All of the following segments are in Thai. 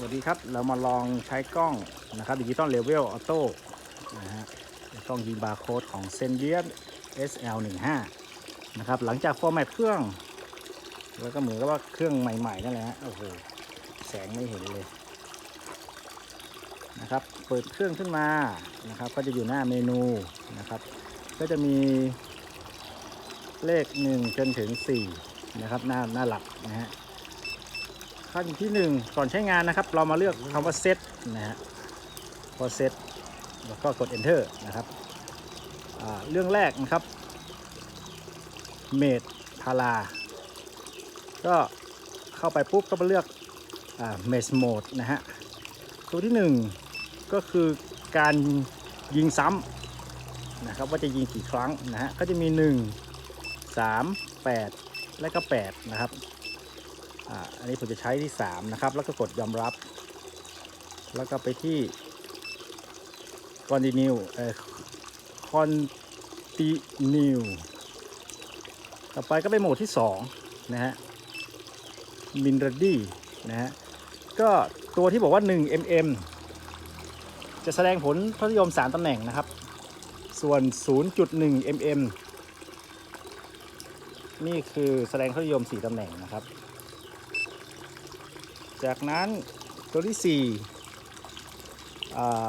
สวัสดีครับ เรามาลองใช้กล้องนะครับดิจิตอลเลเวลออโต้นะฮะกล้องยิงบาร์โค้ดของ s e n d i a n SL15 นะครับ หลังจากฟอร์แมตเครื่อง แล้วก็เหมือนกับว่าเครื่องใหม่ๆนั่นแหละฮะโอ้โหแสงไม่เห็นเลยนะครับ เปิดเครื่องขึ้นมานะครับ ก็จะอยู่หน้าเมนูนะครับ ก็จะมีเลข 1 จนถึง 4 นะครับ หน้าหน้าหลักนะฮะ ขั้นที่หนึ่งก่อนใช้งานนะครับ เรามาเลือกคำว่า set นะฮะพอ set แล้วก็กด enter นะครับเรื่องแรกนะครับ made พาราก็เข้าไปปุ๊บก็มาเลือกอ่า mesh mode นะฮะตัวที่หนึ่งก็คือการยิงซ้ำนะครับว่าจะยิงกี่ครั้งนะฮะก็จะมี 1 3 8 และก็ 8 นะครับ อ่าอันนี้ผมจะใช้ที่ 3 นะครับ แล้วก็กดยอมรับ แล้วก็ไปที่ continue เอ่อ continue ต่อไปก็ไปโหมดที่ 2 นะฮะ min ready นะฮะ ก็ตัวที่บอกว่า 1 mm จะแสดงผลทศนิยม 3ตำแหน่งนะครับ ส่วน 0.1 mm นี่คือแสดงทศนิยม 4ตำแหน่งนะครับ จากนั้นตัวที่4อ่า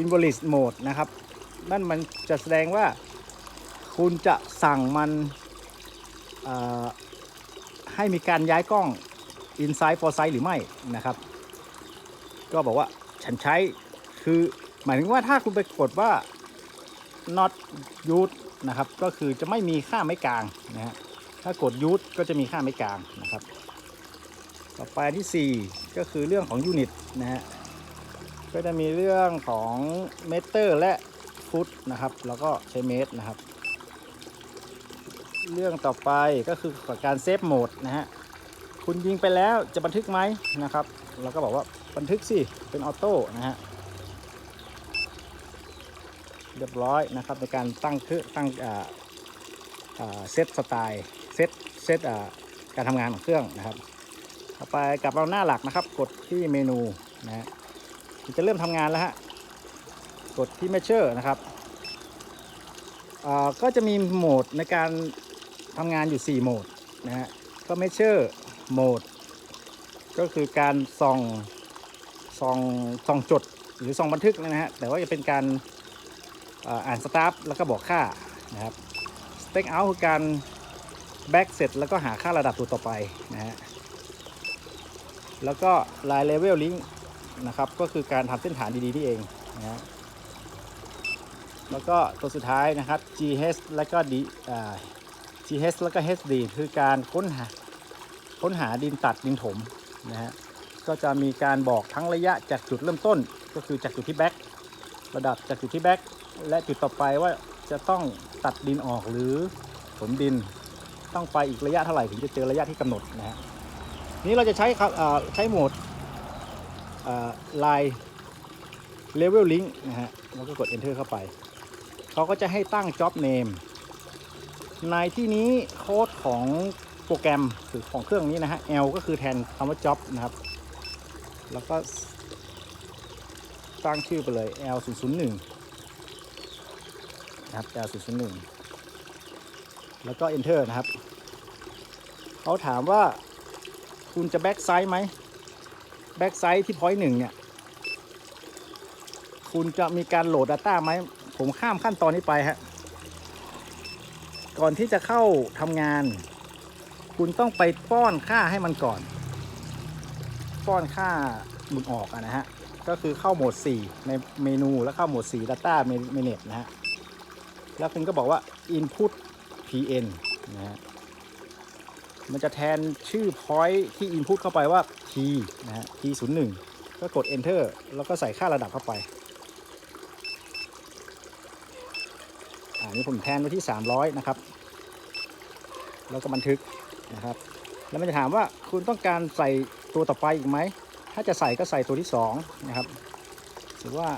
invalid mode นะครับ นั่นมันจะแสดงว่าคุณจะสั่งมันให้มีการย้ายกล้อง inside foresight หรือไม่นะครับ ก็บอกว่าฉันใช้คือหมายถึงว่าถ้าคุณไปกดว่า not use นะครับ ก็คือจะไม่มีค่าไม้กลางนะฮะ ถ้ากดยูทก็จะมีค่าไม่กลางนะครับ ต่อไปที่ 4 ก็คือเรื่องของยูนิตนะฮะ ก็จะมีเรื่องของเมตรและฟุตนะครับ แล้วก็ใช้เมตรนะครับ เรื่องต่อไปก็คือการเซฟโหมดนะฮะ คุณยิงไปแล้วจะบันทึกไหมนะครับ เราก็บอกว่าบันทึกสิ เป็นออโต้นะฮะเรียบร้อยนะครับในการตั้งคือตั้งเซตสไตล์ เซตเซตการทำงานของเครื่องนะครับต่อไปกลับมาหน้าหลักนะครับ กดที่เมนูนะฮะมันจะเริ่มทำงานแล้วฮะกดที่ Measure นะครับก็จะมีโหมดในการทำงานอยู่ 4 โหมดนะฮะก็ Measure โหมดก็คือการส่องส่องส่องจดหรือส่องบันทึกนะฮะแต่ว่าจะเป็นการอ่านสตาร์ทแล้วก็บอกค่านะครับสเต็กเอาคือการ แบ็กเสร็จแล้วก็หาค่าระดับตัวต่อไปนะฮะแล้วก็ลายเลเวลลิงนะครับก็คือการทำเส้นฐานดีๆนี่เองนะฮะแล้วก็ตัวสุดท้ายนะครับ GH แล้วก็ D อ่า GH แล้วก็ HD คือการค้นหาค้นหาดินตัดดินถมนะฮะก็จะมีการบอกทั้งระยะจากจุดเริ่มต้น ก็คือจากจุดที่แบ็กระดับจากจุดที่แบ็กและจุดต่อไปว่าจะต้องตัดดินออกหรือถมดิน ต้องไปอีกระยะเท่าไหร่ถึงจะเจอระยะที่กำหนดนะฮะนี้เราจะใช้ครับใช้โหมดลายเลเวลลิงนะฮะแล้วก็กด enter เข้าไป เขาก็จะให้ตั้ง job name ในที่นี้โค้ดของโปรแกรมหรือของเครื่องนี้นะฮะ L ก็คือแทนคำว่า job นะครับ แล้วก็ตั้งชื่อไปเลย L 0 0 1นะครับ L 0 0 1 แล้วก็ enter นะครับ เขาถามว่าคุณจะ back side ไหม back side ที่ point หนึ่งเนี่ย คุณจะมีการโหลด Data ไหม ผมข้ามขั้นตอนนี้ไปฮะ ก่อนที่จะเข้าทำงาน คุณต้องไปป้อนค่าให้มันก่อน ป้อนค่าหมุนออกอะนะฮะ ก็คือเข้าโหมด 4 ในเมนูแล้วเข้าโหมด 4 Data Manage นะฮะ แล้วคุณก็บอกว่า Input PN นะฮะมันจะแทนชื่อ point ที่ Input เข้าไปว่า T นะฮะ T 0 1ก็กด Enter แล้วก็ใส่ค่าระดับเข้าไปอ่านี่ผมแทนไว้ที่ 300 นะครับ แล้วก็บันทึกนะครับ แล้วมันจะถามว่าคุณต้องการใส่ตัวต่อไปอีกไหม ถ้าจะใส่ก็ใส่ตัวที่ 2 นะครับ หรือว่า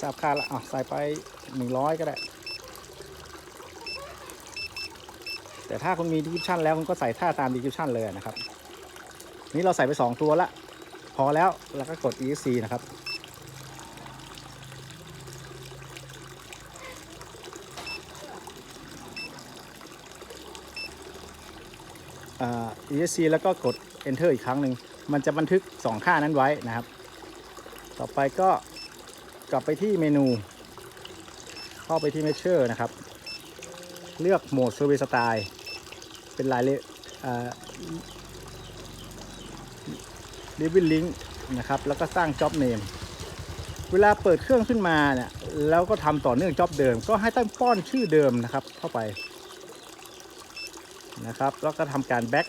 ทราบค่าแล้วอะใส่ไป 100 ก็ได้ แต่ถ้าคุณมีดิสคริปชันแล้วคุณก็ใส่ท่าตามดิสคริปชันเลยนะครับ นี่เราใส่ไป 2 ตัวละ พอแล้วแล้วก็กด ESC นะครับอ ESC แล้วก็กด Enter อีกครั้งหนึ่ง มันจะบันทึก 2 ค่านั้นไว้นะครับ ต่อไปก็กลับไปที่เมนู เข้าไปที่ Measure นะครับ เลือกโหมด Survey Style เป็นลายเลอ่า Living Link นะครับ แล้วก็สร้าง Job Name เวลาเปิดเครื่องขึ้นมาเนี่ยแล้วก็ทำต่อเนื่อง Job เดิม ก็ให้ตั้งป้อนชื่อเดิมนะครับ เข้าไปนะครับ แล้วก็ทำการแบ็ก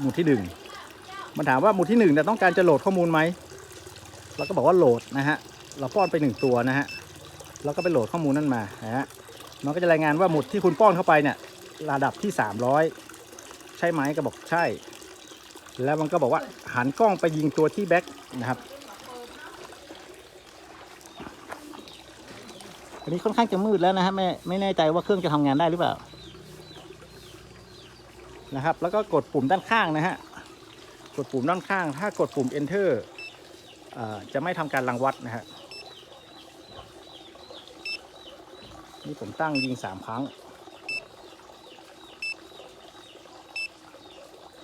หมู่ที่ 1 มันถามว่าหมู่ที่1เนี่ยต้องการจะโหลดข้อมูลไหมเราก็บอกว่าโหลดนะฮะเราป้อนไป 1 ตัวนะฮะแล้วก็ไปโหลดข้อมูลนั่นมานะฮะมันก็จะรายงานว่าหมุดที่คุณป้อนเข้าไปเนี่ยระดับที่ 300 ใช่ไหมก็บอกใช่ แล้วมันก็บอกว่าหันกล้องไปยิงตัวที่แบ็กนะครับอันนี้ค่อนข้างจะมืดแล้วนะฮะไม่ไม่แน่ใจว่าเครื่องจะทำงานได้หรือเปล่านะครับ แล้วก็กดปุ่มด้านข้างนะฮะกดปุ่มด้านข้าง ถ้ากดปุ่ม enter อ่าจะไม่ทำการรังวัดนะฮะนี่ผมตั้งยิงสามครั้ง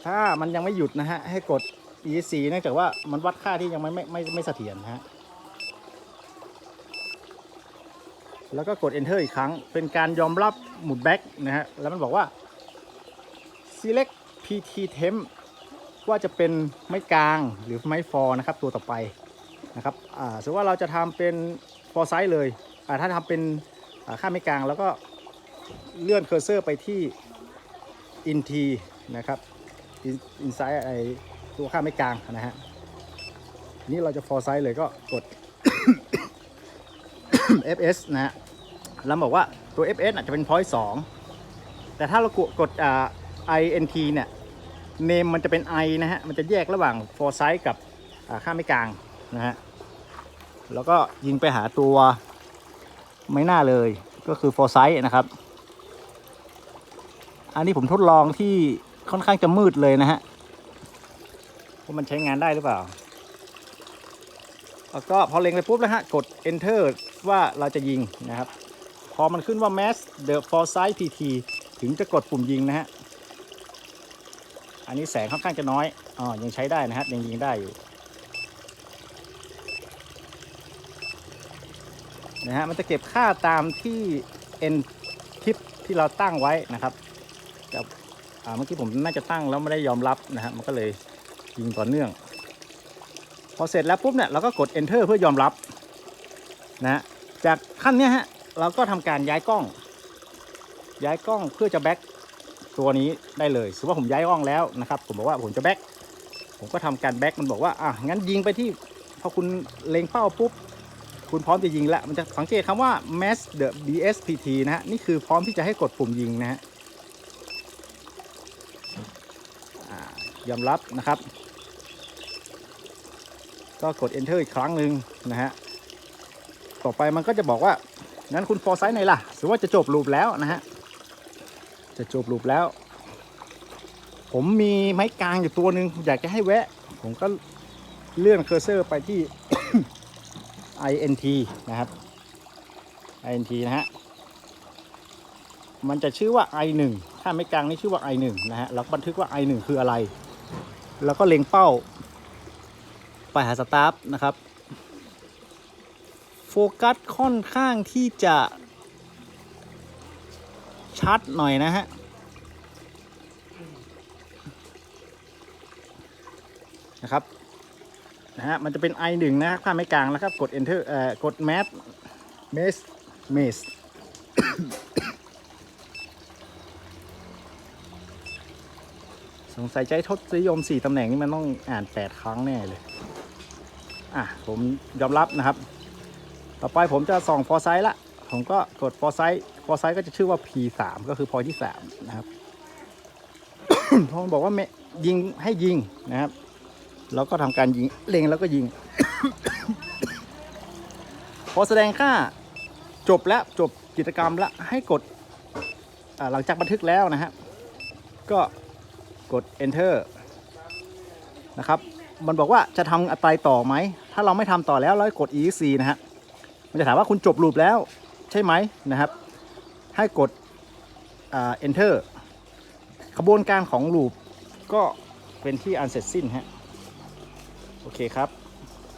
ถ้ามันยังไม่หยุดนะฮะ ให้กด ESC เนื่องจากว่ามันวัดค่าที่ยังไม่ไม่ไม่ไม่เสถียรนะฮะ แล้วก็กด enter อีกครั้ง เป็นการยอมรับหมุด back นะฮะ แล้วมันบอกว่า select pt temp ว่าจะเป็นไม้กลางหรือไม้ฟอนะครับ ตัวต่อไปนะครับ อ่าสมมติว่าเราจะทำเป็น for size เลย อ่าถ้าทำเป็นค่าไม้กลางแล้วก็เลื่อนเคอร์เซอร์ไปที่ int นะครับ in- inside ไอตัวค่าไม้กลางนะฮะนี่เราจะ for size เลยก็กด fs นะฮะแล้วบอกว่าตัว fs อาจจะเป็น point 2แต่ถ้าเรากดอ่า int เนี่ย name มันจะเป็น i นะฮะ มันจะแยกระหว่าง for size กับอ่าค่าไม่กลางนะฮะ แล้วก็ยิงไปหาตัวไม่น่าเลยก็คือ for size นะครับ อันนี้ผมทดลองที่ ค่อนข้างจะมืดเลยนะฮะว่ามันใช้งานได้หรือเปล่า แล้วก็พอเล็งไปปุ๊บนะฮะ กด enter ว่าเราจะยิงนะครับ พอมันขึ้นว่า mass the foresight pt ถึงจะกดปุ่มยิงนะฮะ อันนี้แสงค่อนข้างจะน้อย อ๋อ ยังใช้ได้นะฮะ ยังยิงได้อยู่ นะฮะ มันจะเก็บค่าตามที่ n ทิปที่เราตั้งไว้นะครับ เมื่อกี้ผมน่าจะตั้งแล้วไม่ได้ยอมรับนะฮะมันก็เลยยิงต่อเนื่อง พอเสร็จแล้วปุ๊บเนี่ยเราก็กด enter เพื่อยอมรับนะฮะจากขั้นเนี้ยฮะเราก็ทำการย้ายกล้อง ย้ายกล้องเพื่อจะแบ็กตัวนี้ได้เลยสมมติว่าผมย้ายกล้องแล้วนะครับผมบอกว่าผมจะแบ็กผมก็ทำการแบ็กมันบอกว่าอะงั้นยิงไปที่พอคุณเล็งเป้าปุ๊บคุณพร้อมจะยิงแล้วมันจะสังเกตคำว่า mass the bspt นะฮะนี่คือพร้อมที่จะให้กดปุ่มยิงนะฮะอ่า ยอมรับนะครับ ก็กด enter อีกครั้งหนึ่งนะฮะต่อไปมันก็จะบอกว่างั้นคุณ foresight ไหนล่ะสมมติว่าจะจบลูปแล้วนะฮะจะจบลูปแล้ว ผมมีไม้กลางอยู่ตัวหนึ่งอยากจะให้แวะ ผมก็เลื่อนเคอร์เซอร์ไปที่ int นะครับ int นะฮะ มันจะชื่อว่า i1 ถ้าไม้กลางนี่ชื่อว่า i1 นะฮะ เราบันทึกว่า i1 คืออะไร แล้วก็เล็งเป้า ไปหาสตาร์ทนะครับ โฟกัสค่อนข้างที่จะชัดหน่อยนะฮะนะครับนะฮะมันจะเป็น i 1นะค่าไม่กลางแล้วครับ กด enter เอ่อกด mat maze maze สงสัยใจทศนิยม4ตำแหน่งนี้มันต้องอ่าน8ครั้งแน่เลย อะ ผมยอมรับนะครับ ต่อไปผมจะส่องฟอร์ไซต์ละ ผมก็กดฟอร์ไซต์ฟอร์ไซต์ก็จะชื่อว่า P3 ก็คือพอที่3นะครับพอมันบอกว่าเมยิงให้ยิงนะครับเราก็ทำการยิงเล็งแล้วก็ยิง พอแสดงค่าจบแล้วจบกิจกรรมแล้วให้กดหลังจากบันทึกแล้วนะฮะก็ กด enter นะครับ มันบอกว่าจะทำอะไรต่อไหม ถ้าเราไม่ทำต่อแล้วเรากด ESC นะฮะ มันจะถามว่าคุณจบลูปแล้วใช่ไหมนะครับ ให้กด enter ขบวนการของลูปก็เป็นที่อันเสร็จสิ้นฮะ โอเคครับ